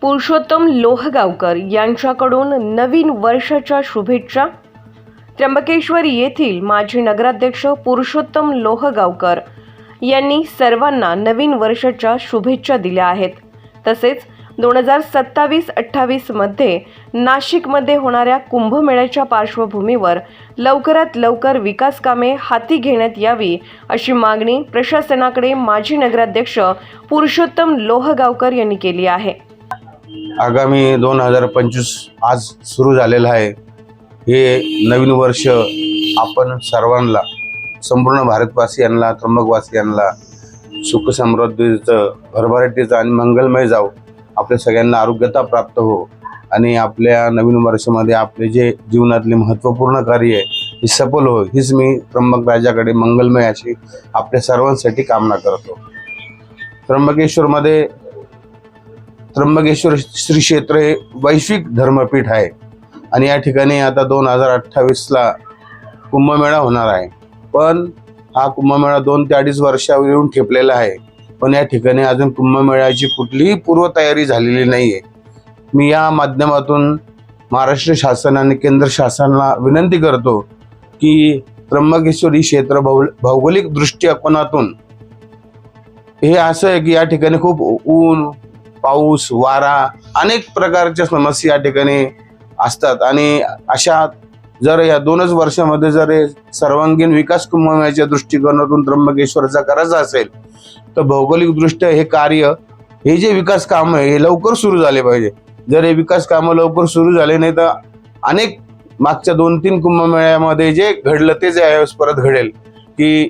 पुरुषोत्तम लोहगावकर यांच्याकडून नवीन वर्षाच्या शुभेच्छा. त्र्यंबकेश्वर येथील माजी नगराध्यक्ष पुरुषोत्तम लोहगावकर यांनी सर्वांना नवीन वर्षाच्या शुभेच्छा दिल्या आहेत. तसेच दोन हजार सत्तावीस अठ्ठावीसमध्ये नाशिकमध्ये होणाऱ्या कुंभमेळ्याच्या पार्श्वभूमीवर लवकरात लवकर विकास कामे हाती घेण्यात यावी अशी मागणी प्रशासनाकडे माजी नगराध्यक्ष पुरुषोत्तम लोहगावकर यांनी केली आहे. आगामी दोन हजार पंचवीस आज सुरू झालेलं आहे. हे नवीन वर्ष आपण सर्वांना संपूर्ण भारतवासियांना त्र्यंबकवासियांना सुख समृद्धीचं भरभराटीचं आणि मंगलमय जाऊ आपल्या सगळ्यांना आरोग्यता प्राप्त हो आणि आपल्या नवीन वर्षामध्ये आपले जे जीवनातले महत्त्वपूर्ण कार्य आहे हे सफल हो. हीच मी त्र्यंबक राजाकडे मंगलमय अशी आपल्या सर्वांसाठी कामना करतो. त्र्यंबकेश्वरमध्ये त्र्यंबकेश्वर श्री क्षेत्र हे वैश्विक धर्मपीठ आहे. आणि या ठिकाणी आता दोन हजार अठ्ठावीसला कुंभमेळा होणार आहे. पण हा कुंभमेळा दोन ते अडीच वर्षावर येऊन ठेपलेला आहे. पण या ठिकाणी अजून कुंभमेळ्याची कुठलीही पूर्वतयारी झालेली नाही आहे मी या माध्यमातून महाराष्ट्र शासन आणि केंद्र शासनाला विनंती करतो की त्र्यंबकेश्वर ही क्षेत्र भौ भौगोलिक दृष्टिकोनातून हे असं आहे की या ठिकाणी खूप ऊन पाऊस वारा अनेक प्रकारच्या समस्या या ठिकाणी असतात. आणि अशा जर या दोनच वर्षामध्ये जर सर्वांगीण विकास कुंभमेळ्याच्या दृष्टिकोनातून त्र्यंबकेश्वरचा करायचा असेल तर भौगोलिकदृष्ट्या हे कार्य हे जे विकास काम आहे हे लवकर सुरू झाले पाहिजे. जर हे विकास कामं लवकर सुरू झाले नाही तर अनेक मागच्या दोन तीन कुंभमेळ्यामध्ये जे घडलं तेच यावेळेस परत घडेल. की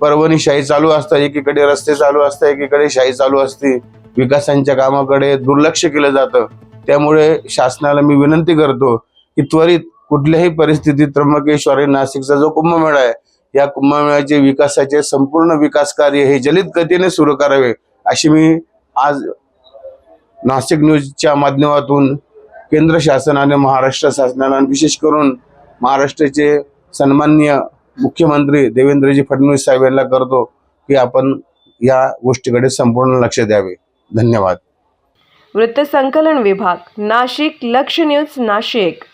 परभणी शाही चालू असतात एकीकडे रस्ते चालू असतात एकीकडे शाही चालू असते. विकासांच्या कामाकडे दुर्लक्ष केलं जातं. त्यामुळे शासनाला मी विनंती करतो की त्वरित कुठल्याही परिस्थितीत त्र्यंबकेश्वर नाशिकचा जो कुंभमेळा आहे या कुंभमेळ्याचे विकासाचे संपूर्ण विकास कार्य हे जलित गतीने सुरू करावे अशी मी आज नाशिक न्यूजच्या माध्यमातून केंद्र शासनाने महाराष्ट्र शासनाला विशेष करून महाराष्ट्राचे सन्माननीय मुख्यमंत्री देवेंद्रजी फडणवीस साहेब यांना करतो की आपण या गोष्टीकडे संपूर्ण लक्ष द्यावे. धन्यवाद. वृत्तसंकलन विभाग नाशिक लक्ष न्यूज नाशिक.